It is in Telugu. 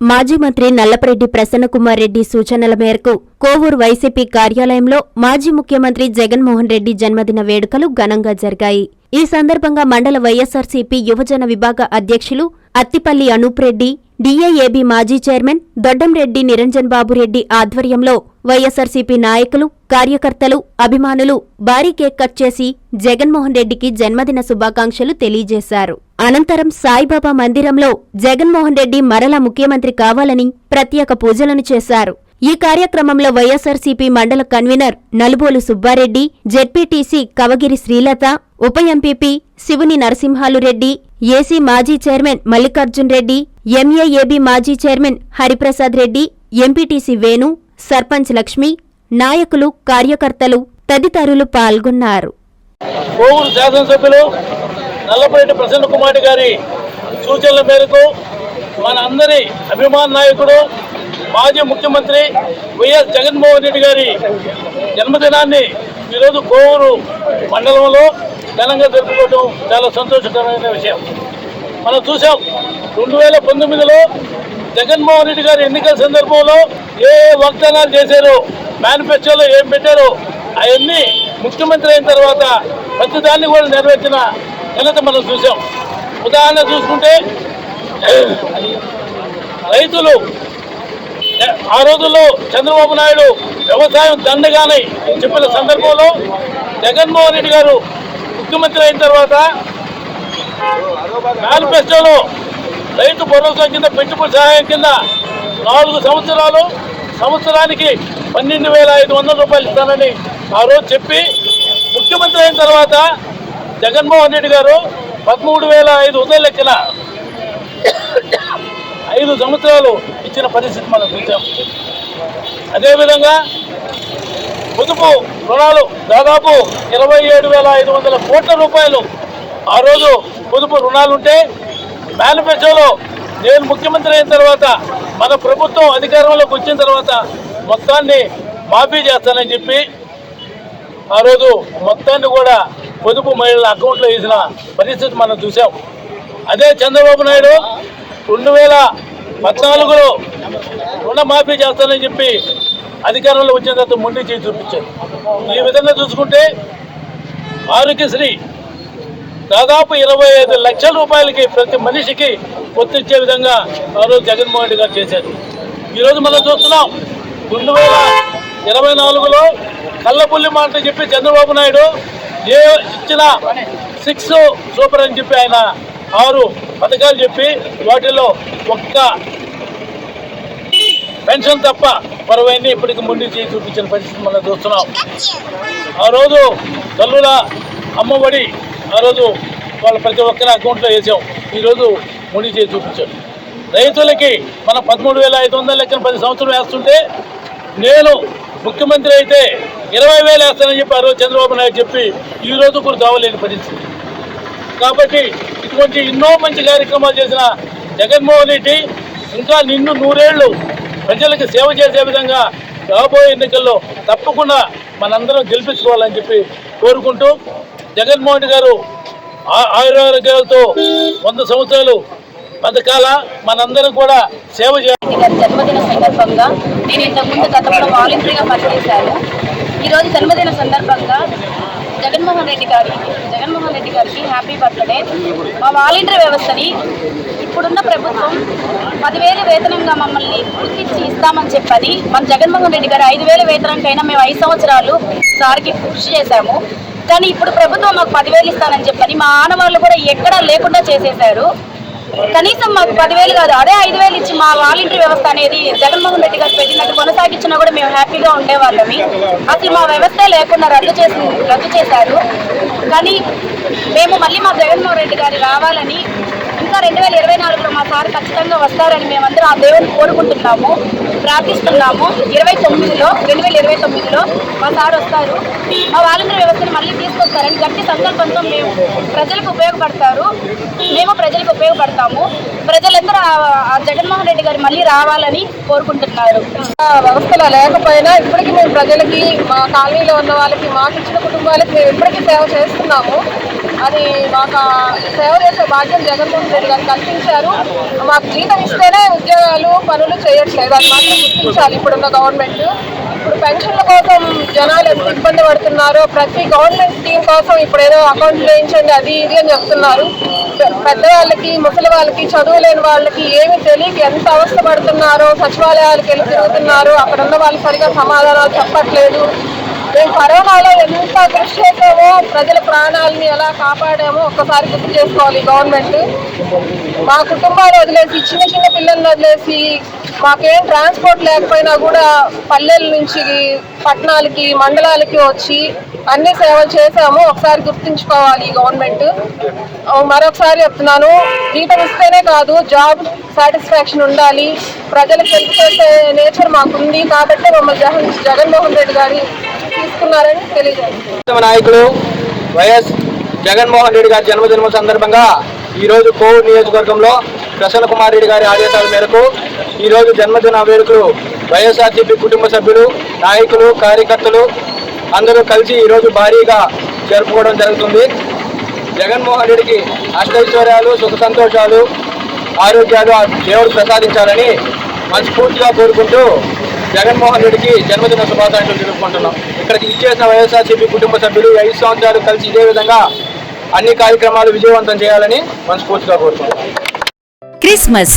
మాజీ మంత్రి నల్లపరెడ్డి ప్రసన్నకుమార్ రెడ్డి సూచనల మేరకు కోవూరు వైసీపీ కార్యాలయంలో మాజీ ముఖ్యమంత్రి జగన్మోహన్ రెడ్డి జన్మదిన వేడుకలు ఘనంగా జరిగాయి. ఈ సందర్భంగా మండల వైఎస్సార్సీపీ యువజన విభాగ అధ్యక్షులు అత్తిపల్లి అనూప్ రెడ్డి డీఏఏబీ మాజీ చైర్మన్ దొడ్డంరెడ్డి నిరంజన్ బాబురెడ్డి ఆధ్వర్యంలో వైఎస్సార్సీపీ నాయకులు కార్యకర్తలు అభిమానులు భారీ కేక్ కట్ చేసి జగన్మోహన్ రెడ్డికి జన్మదిన శుభాకాంక్షలు తెలియజేశారు. అనంతరం సాయిబాబా మందిరంలో జగన్మోహన్ రెడ్డి మరల ముఖ్యమంత్రి కావాలని ప్రత్యేక పూజలను చేశారు. ఈ కార్యక్రమంలో వైఎస్సార్సీపీ మండల కన్వీనర్ నలుబోలు సుబ్బారెడ్డి జెడ్పీటీసీ కవగిరి శ్రీలత ఉప ఎంపీపీ శివుని నరసింహాలురెడ్డి ఏసీ మాజీ చైర్మన్ మల్లికార్జున్ రెడ్డి ఎంఏఏబీ మాజీ చైర్మన్ హరిప్రసాద్ రెడ్డి ఎంపీటీసీ వేణు సర్పంచ్ లక్ష్మి నాయకులు కార్యకర్తలు తదితరులు పాల్గొన్నారు. కోవూరు శాసనసభ్యులు నల్లపరెడ్డి ప్రసన్న కుమార్ గారి సూచనల మేరకు మన అందరి అభిమాన నాయకుడు మాజీ ముఖ్యమంత్రి వైఎస్ జగన్మోహన్ రెడ్డి గారి జన్మదినాన్ని ఈరోజు కోవూరు మండలంలో ఘనంగా జరుపుకోవడం చాలా సంతోషకరమైన విషయం. మనం చూసాం రెండు వేల పంతొమ్మిదిలో జగన్మోహన్ రెడ్డి గారి ఎన్నికల సందర్భంలో ఏ ఏ వాగ్దానాలు చేశారో మేనిఫెస్టోలో ఏం పెట్టారో అవన్నీ ముఖ్యమంత్రి అయిన తర్వాత ప్రతిదాన్ని కూడా నెరవేర్చిన ఘనత మనం చూసాం ఉదాహరణ చూసుకుంటే రైతులు ఆ రోజుల్లో చంద్రబాబు నాయుడు వ్యవసాయం దండగానే చెప్పిన సందర్భంలో జగన్మోహన్ రెడ్డి గారు ముఖ్యమంత్రి అయిన తర్వాత మేనిఫెస్టోలో రైతు భరోసా కింద పెట్టుబడి సహాయం కింద నాలుగు సంవత్సరాలు సంవత్సరానికి పన్నెండు వేల ఐదు వందల రూపాయలు ఇస్తానని ఆ రోజు చెప్పి ముఖ్యమంత్రి అయిన తర్వాత జగన్మోహన్ రెడ్డి గారు పదమూడు వేల ఐదు వందల లెక్కన ఐదు సంవత్సరాలు ఇచ్చిన పరిస్థితి మనం చూసాం అదేవిధంగా పొదుపు రుణాలు దాదాపు ఇరవై ఏడు వేల ఐదు వందల కోట్ల రూపాయలు. ఆ రోజు పొదుపు రుణాలుంటే మేనిఫెస్టోలో నేను ముఖ్యమంత్రి అయిన తర్వాత మన ప్రభుత్వం అధికారంలోకి వచ్చిన తర్వాత మొత్తాన్ని మాఫీ చేస్తానని చెప్పి ఆ రోజు మొత్తాన్ని కూడా పొదుపు మహిళల అకౌంట్లో వేసిన పరిస్థితి మనం చూసాం అదే చంద్రబాబు నాయుడు రెండు వేల పద్నాలుగులో రుణమాఫీ చేస్తానని చెప్పి అధికారంలో వచ్చిన తర్వాత మొండి చేసి చూపించారు. ఈ విధంగా చూసుకుంటే ఆరోగ్యశ్రీ దాదాపు ఇరవై ఐదు లక్షల రూపాయలకి ప్రతి మనిషికి పొత్తిచ్చే విధంగా ఆ రోజు జగన్మోహన్ రెడ్డి గారు చేశారు. ఈరోజు మనం చూస్తున్నాం రెండు వేల ఇరవై నాలుగులో కళ్ళపుల్లి మాట చెప్పి చంద్రబాబు నాయుడు ఏ ఇచ్చిన సిక్స్ సూపర్ అని చెప్పి ఆయన ఆరు పథకాలు చెప్పి వాటిలో ఒక్క పెన్షన్ తప్ప మరొవన్నీ ఇప్పటికి ముందు చేసి చూపించిన పరిస్థితి మనం చూస్తున్నాం. ఆ రోజు తల్లుల అమ్మఒడి ఆ రోజు వాళ్ళ ప్రతి ఒక్కరి అకౌంట్లో వేసాం. ఈరోజు ముడి చేసి చూపించాం రైతులకి మన పదమూడు వేల ఐదు వందల లెక్కన పది సంవత్సరం వేస్తుంటే నేను ముఖ్యమంత్రి అయితే ఇరవై వేలు వేస్తానని చెప్పి ఆ రోజు చంద్రబాబు నాయుడు చెప్పి ఈ రోజు కూడా కావలేని పరిస్థితి. కాబట్టి ఇటువంటి ఎన్నో మంచి కార్యక్రమాలు చేసిన జగన్మోహన్ రెడ్డి ఇంకా నిన్ను నూరేళ్ళు ప్రజలకు సేవ చేసే విధంగా రాబోయే ఎన్నికల్లో తప్పకుండా మనందరం గెలిపించుకోవాలని చెప్పి కోరుకుంటూ జగన్మోహన్ రెడ్డి గారు ఆ- ఆయురారోగ్యాలతో వంద సంవత్సరాలు బతకాల మనందరం కూడా సేవ చేయాలి జన్మదిన సందర్భంగా నేను ఇంతకుముందు గతంలో వాలంటరీగా పనిచేశాను. ఈరోజు జన్మదిన సందర్భంగా జగన్మోహన్ రెడ్డి గారి జగన్మోహన్ రెడ్డి గారికి హ్యాపీ బర్త్డే మా వాలంటీర్ వ్యవస్థని ఇప్పుడున్న ప్రభుత్వం పదివేలు వేతనంగా మమ్మల్ని గుర్తించి ఇస్తామని చెప్పని మన జగన్మోహన్ రెడ్డి గారు ఐదు వేల వేతనంకైనా మేము ఐదు సంవత్సరాలు సార్కి కృషి చేశాము. కానీ ఇప్పుడు ప్రభుత్వం మాకు పదివేలు ఇస్తానని చెప్పని మా ఆనవాళ్ళు కూడా ఎక్కడా లేకుండా చేసేశారు. కనీసం మాకు పదివేలు కాదు అదే ఐదు వేలు ఇచ్చి మా వాలంటీర్ వ్యవస్థ అనేది జగన్మోహన్ రెడ్డి గారు పెట్టినట్టు కొనసాగించినా కూడా మేము హ్యాపీగా ఉండేవాళ్ళమి. అసలు మా వ్యవస్థ లేకుండా రద్దు చేసి రద్దు చేశారు. కానీ మేము మళ్ళీ మా జగన్మోహన్ రెడ్డి గారు రావాలని ఇంకా రెండు వేల ఇరవై నాలుగులో మా సార్ ఖచ్చితంగా వస్తారని మేమందరం ఆ దేవుని కోరుకుంటున్నాము. ప్రార్థిస్తున్నాము. ఇరవై తొమ్మిదిలో రెండు వేల ఇరవై తొమ్మిదిలో మా సార్ వస్తారు. మా వాలంటీర్ వ్యవస్థను మళ్ళీ తీసుకొస్తారని గట్టి సందర్భంతో మేము ప్రజలకు ఉపయోగపడతారు. మేము ప్రజలకు ఉపయోగపడతాము. ప్రజలందరూ ఆ- జగన్మోహన్ రెడ్డి గారు మళ్ళీ రావాలని కోరుకుంటున్నారు. వ్యవస్థలో లేకపోయినా ఇప్పటికీ మేము ప్రజలకి మా కాలనీలో ఉన్న వాళ్ళకి మాకు ఇచ్చిన కుటుంబాలకి మేము ఇప్పటికీ సేవ చేస్తున్నాము. అది మాకు సేవ చేసే భాగ్యం జగన్మోహన్ రెడ్డి గారు కల్పించారు. మాకు జీతం ఇస్తేనే ఉద్యోగాలు పనులు చేయట్లేదు. అది మాత్రం గుర్తించాలి ఇప్పుడున్న గవర్నమెంట్. ఇప్పుడు పెన్షన్ల కోసం జనాలు ఎంత ఇబ్బంది పడుతున్నారో ప్రతి గవర్నమెంట్ స్కీమ్ కోసం ఇప్పుడు ఏదో అకౌంట్ వేయించండి అది ఇది అని చెప్తున్నారు. పెద్దవాళ్ళకి ముసలి వాళ్ళకి చదువు లేని వాళ్ళకి ఏమి తెలియక ఎంత అవస్థ పడుతున్నారో సచివాలయాలకు వెళ్ళి తిరుగుతున్నారు. అక్కడ ఉన్న వాళ్ళు సరిగా సమాధానాలు చెప్పట్లేదు. మేము కరోనాలో ఎంత కృషి చేసామో ప్రజల ప్రాణాలని ఎలా కాపాడామో ఒక్కసారి గుర్తు చేసుకోవాలి గవర్నమెంట్. మా కుటుంబాలు వదిలేసి చిన్న చిన్న పిల్లల్ని వదిలేసి మాకేం ట్రాన్స్పోర్ట్ లేకపోయినా కూడా పల్లెల నుంచి పట్టణాలకి మండలాలకి వచ్చి అన్ని సేవలు చేశాము. ఒకసారి గుర్తుంచుకోవాలి గవర్నమెంట్. మరొకసారి చెప్తున్నాను. జీతం ఇస్తేనే కాదు జాబ్ సాటిస్ఫాక్షన్ ఉండాలి. ప్రజలకు హెల్ప్ చేసే నేచర్ మాకుంది. కాబట్టి మమ్మల్ని జగన్ జగన్మోహన్ రెడ్డి గారి తీసుకున్నారని ఉత్తమ నాయకులు వైఎస్ జగన్మోహన్ రెడ్డి గారి జన్మదినం సందర్భంగా ఈరోజు కోవూరు నియోజకవర్గంలో ప్రసన్న కుమార్ రెడ్డి గారి ఆదేశాల మేరకు ఈరోజు జన్మదిన వేడుకలు వైఎస్ఆర్సీపీ కుటుంబ సభ్యులు నాయకులు కార్యకర్తలు అందరూ కలిసి ఈరోజు భారీగా జరుపుకోవడం జరుగుతుంది. జగన్మోహన్ రెడ్డికి అష్టైశ్వర్యాలు సుఖ సంతోషాలు ఆరోగ్యాలు ఆ దేవుడు ప్రసాదించాలని మనస్ఫూర్తిగా కోరుకుంటూ జగన్మోహన్ రెడ్డికి జన్మదిన శుభాకాంక్షలు తెలుపుకుంటున్నాం. ఇక్కడ ఇచ్చేసిన వైఎస్ఆర్సీపీ కుటుంబ సభ్యులు ఐదు సంవత్సరాలు కలిసి ఇదే విధంగా అన్ని కార్యక్రమాలు విజయవంతం చేయాలని మనస్ఫూర్తిగా కోరుకుంటున్నాం. Christmas